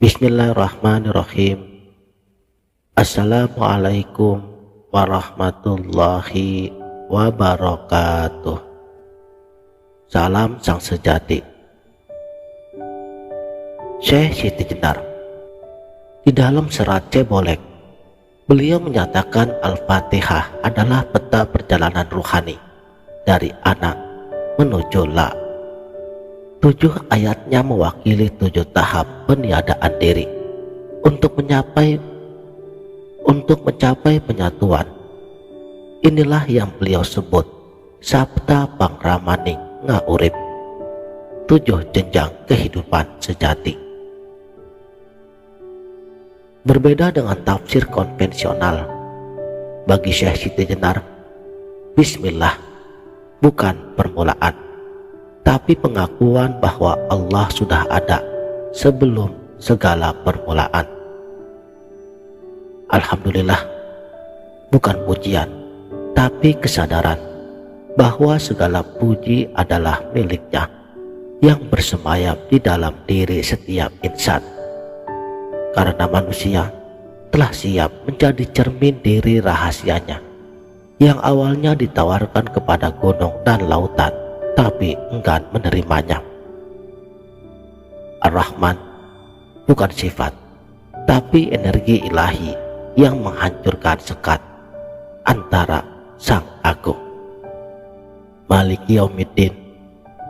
Bismillahirrahmanirrahim. Assalamualaikum warahmatullahi wabarakatuh. Salam sang sejati. Syekh Siti Jenar Di dalam serat Cebolek, beliau menyatakan Al-Fatihah adalah peta perjalanan ruhani dari anak menuju la Tujuh ayatnya mewakili tujuh tahap peniadaan diri untuk mencapai untuk mencapai penyatuan. Inilah yang beliau sebut Sabta Pangramaning Ngaurip. Tujuh jenjang kehidupan sejati. Berbeda dengan tafsir konvensional, bagi Syekh Siti Jenar, Bismillah bukan permulaan tapi pengakuan bahwa Allah sudah ada sebelum segala permulaan. Alhamdulillah, bukan pujian, tapi kesadaran bahwa segala puji adalah miliknya yang bersemayam di dalam diri setiap insan. Karena manusia telah siap menjadi cermin diri rahasianya yang awalnya ditawarkan kepada gunung dan lautan tapi enggan menerimanya. Ar-Rahman bukan sifat, tapi energi ilahi yang menghancurkan sekat antara Sang Agung. Malik Yaumiddin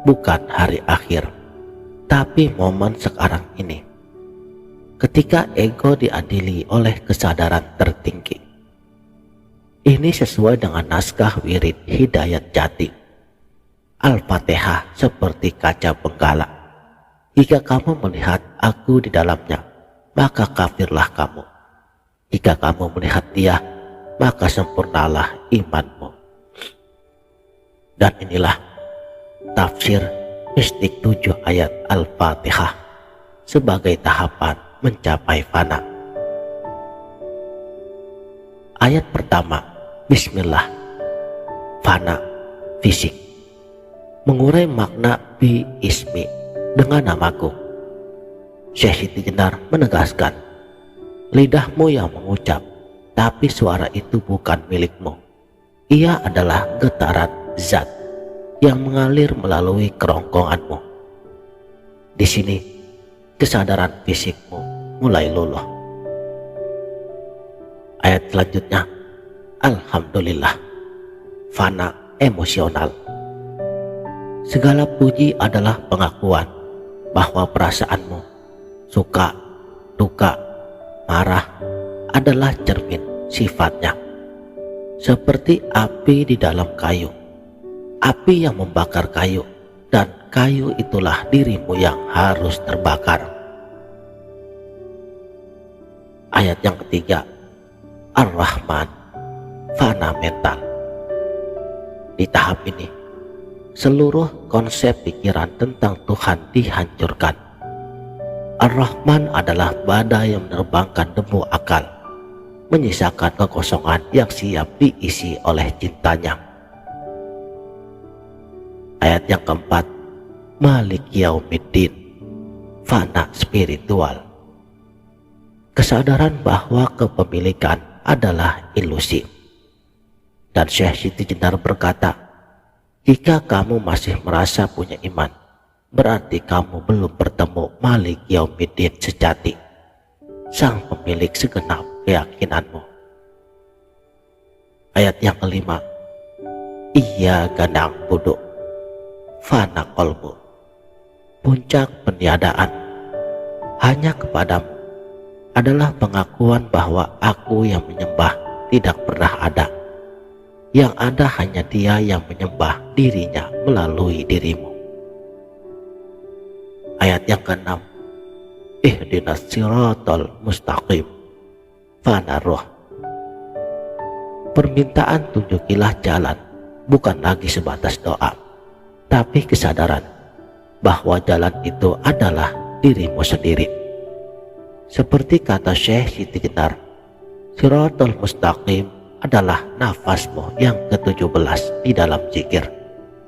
bukan hari akhir, tapi momen sekarang ini. Ketika ego diadili oleh kesadaran tertinggi. Ini sesuai dengan naskah wirid hidayat jati Al-Fatihah seperti kaca penggala. Jika kamu melihat aku di dalamnya, maka kafirlah kamu. Jika kamu melihat dia, maka sempurnalah imanmu. Dan inilah tafsir mistik tujuh ayat Al-Fatihah sebagai tahapan mencapai fana. Ayat pertama, Bismillah, fana, fisik mengurai makna bi ismi dengan namaku. Syekh Siti Jenar menegaskan, lidahmu yang mengucap, tapi suara itu bukan milikmu. Ia adalah getaran zat yang mengalir melalui kerongkonganmu. Di sini, kesadaran fisikmu mulai luluh. Ayat selanjutnya, Alhamdulillah, fana emosional Segala puji adalah pengakuan bahwa perasaanmu, suka, duka, marah adalah cermin sifatnya. Seperti api di dalam kayu. Api yang membakar kayu dan kayu itulah dirimu yang harus terbakar. Ayat yang ketiga, Ar-Rahman, fana mental. Di tahap ini, seluruh konsep pikiran tentang Tuhan dihancurkan. Ar-Rahman adalah badai yang menerbangkan debu akal, menyisakan kekosongan yang siap diisi oleh cintanya. Ayat yang keempat, Malik Yaumiddin, fana spiritual. Kesadaran bahwa kepemilikan adalah ilusi. Dan Syekh Siti Jenar berkata, jika kamu masih merasa punya iman, berarti kamu belum bertemu Malik Yaumiddin sejati, sang pemilik segenap keyakinanmu. Ayat yang kelima, Ia gandang buduk, fana kolbu, puncak peniadaan, hanya kepadamu adalah pengakuan bahwa aku yang menyembah tidak pernah ada yang ada hanya dia yang menyembah dirinya melalui dirimu. Ayat yang keenam, Ihdinas siratal mustaqim, fanaruh. Permintaan tunjukilah jalan bukan lagi sebatas doa, tapi kesadaran bahwa jalan itu adalah dirimu sendiri. Seperti kata Syekh Siti Jenar, Siratul Mustaqim adalah nafasmu yang ke-17 di dalam zikir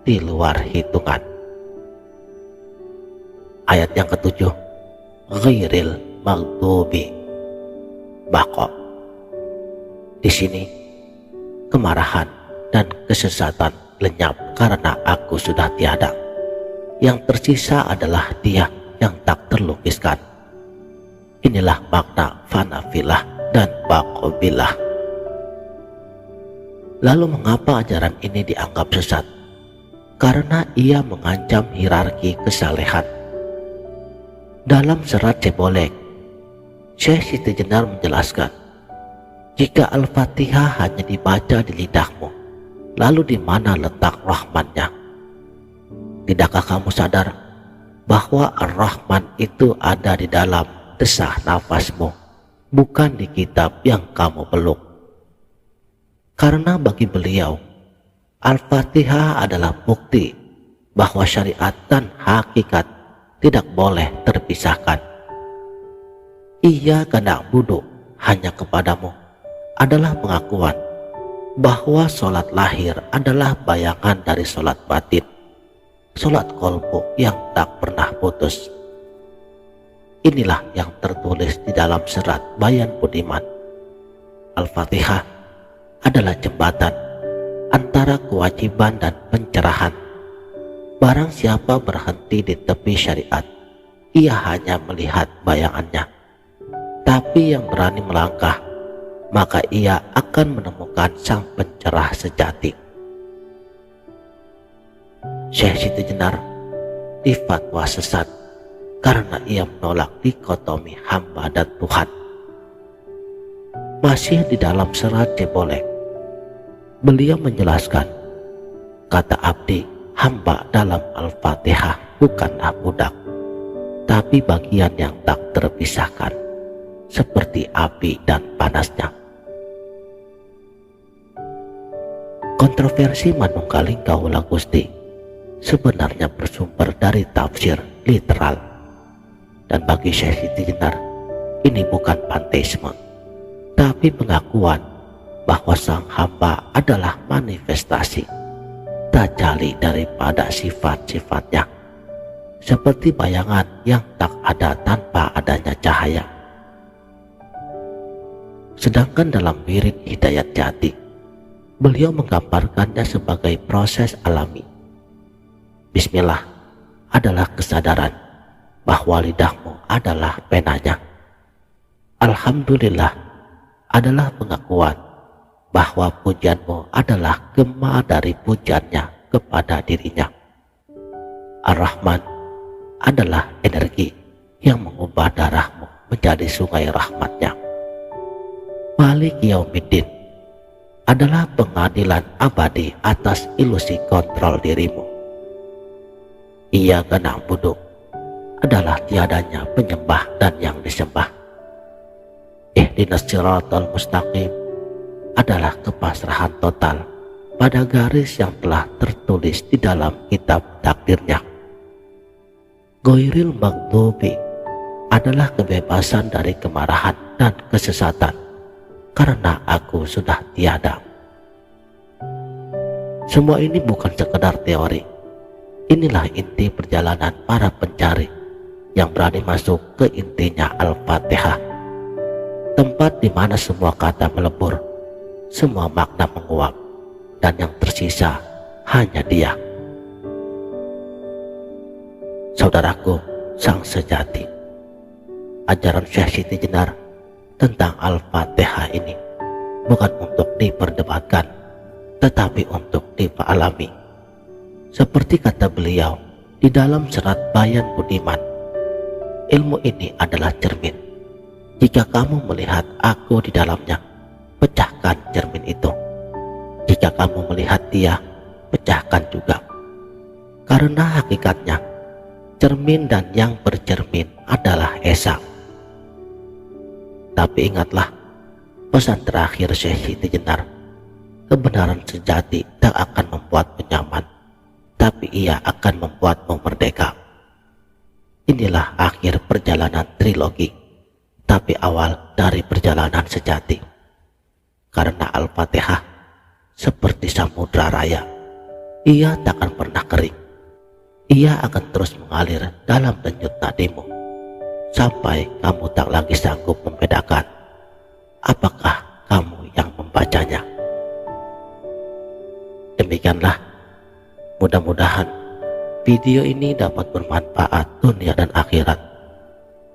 di luar hitungan. Ayat yang ketujuh, ghairil maghdubi Bako. Di sini kemarahan dan kesesatan lenyap karena aku sudah tiada. Yang tersisa adalah dia yang tak terlukiskan. Inilah makna fanafilah dan bakobilah. Lalu mengapa ajaran ini dianggap sesat? Karena ia mengancam hierarki kesalehan. Dalam serat Cebolek, Syekh Siti Jenar menjelaskan, jika Al-Fatihah hanya dibaca di lidahmu, lalu di mana letak rahmannya? Tidakkah kamu sadar bahwa Ar-Rahman itu ada di dalam desah nafasmu, bukan di kitab yang kamu peluk? Karena bagi beliau, Al-Fatihah adalah bukti bahwa syariat dan hakikat tidak boleh terpisahkan. Ia kena buduk hanya kepadamu adalah pengakuan bahwa sholat lahir adalah bayangan dari sholat batin, sholat kolbu yang tak pernah putus. Inilah yang tertulis di dalam serat Bayan Budiman. Al-Fatihah adalah jembatan antara kewajiban dan pencerahan Barang siapa berhenti di tepi syariat, ia hanya melihat bayangannya. Tapi yang berani melangkah, maka ia akan menemukan sang pencerah sejati. Syekh Siti Jenar difatwa sesat karena ia menolak dikotomi hamba dan Tuhan. Masih di dalam serat Cebolek, beliau menjelaskan, kata Abdi, hamba dalam Al-Fatihah bukanlah budak, tapi bagian yang tak terpisahkan, seperti api dan panasnya. Kontroversi manunggaling kaula Gusti sebenarnya bersumber dari tafsir literal. Dan bagi Syekh Jenar, ini bukan panteisme, tapi pengakuan bahwa sang hamba adalah manifestasi tajali daripada sifat-sifatnya seperti bayangan yang tak ada tanpa adanya cahaya. Sedangkan dalam wirid hidayat jati beliau menggambarkannya sebagai proses alami. Bismillah adalah kesadaran bahwa lidahmu adalah penanya. Alhamdulillah adalah pengakuan bahwa pujianmu adalah gema dari pujiannya kepada dirinya. Ar-Rahman adalah energi yang mengubah darahmu menjadi sungai rahmatnya. Malik Yaumiddin adalah pengadilan abadi atas ilusi kontrol dirimu. Ia genang buduk adalah tiadanya penyembah dan yang disembah. Ihdinas siratal mustaqim adalah kepasrahan total pada garis yang telah tertulis di dalam kitab takdirnya. Goiril Maghdubi adalah kebebasan dari kemarahan dan kesesatan karena aku sudah tiada. Semua ini bukan sekedar teori. Inilah inti perjalanan para pencari yang berani masuk ke intinya Al-Fatihah. Tempat di mana semua kata melebur semua makna menguap dan yang tersisa hanya dia. Saudaraku, sang sejati, ajaran Syekh Siti Jenar tentang Al-Fatihah ini bukan untuk diperdebatkan, tetapi untuk dipalami. Seperti kata beliau di dalam serat Bayan Budiman, ilmu ini adalah cermin. Jika kamu melihat aku di dalamnya, pecahkan cermin itu. Jika kamu melihat dia, pecahkan juga. Karena hakikatnya, cermin dan yang bercermin adalah Esa. Tapi ingatlah, pesan terakhir Syekh Siti Jenar, kebenaran sejati tak akan membuatmu nyaman, tapi ia akan membuatmu merdeka. Inilah akhir perjalanan trilogi, tapi awal dari perjalanan sejati karena Al-Fatihah seperti samudra raya. Ia tak akan pernah kering. Ia akan terus mengalir dalam denyut nadimu sampai kamu tak lagi sanggup membedakan apakah kamu yang membacanya. Demikianlah, mudah-mudahan video ini dapat bermanfaat dunia dan akhirat.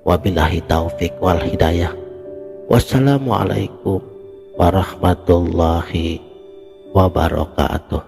Wabillahi taufik wal hidayah. Wassalamualaikum warahmatullahi wabarakatuh.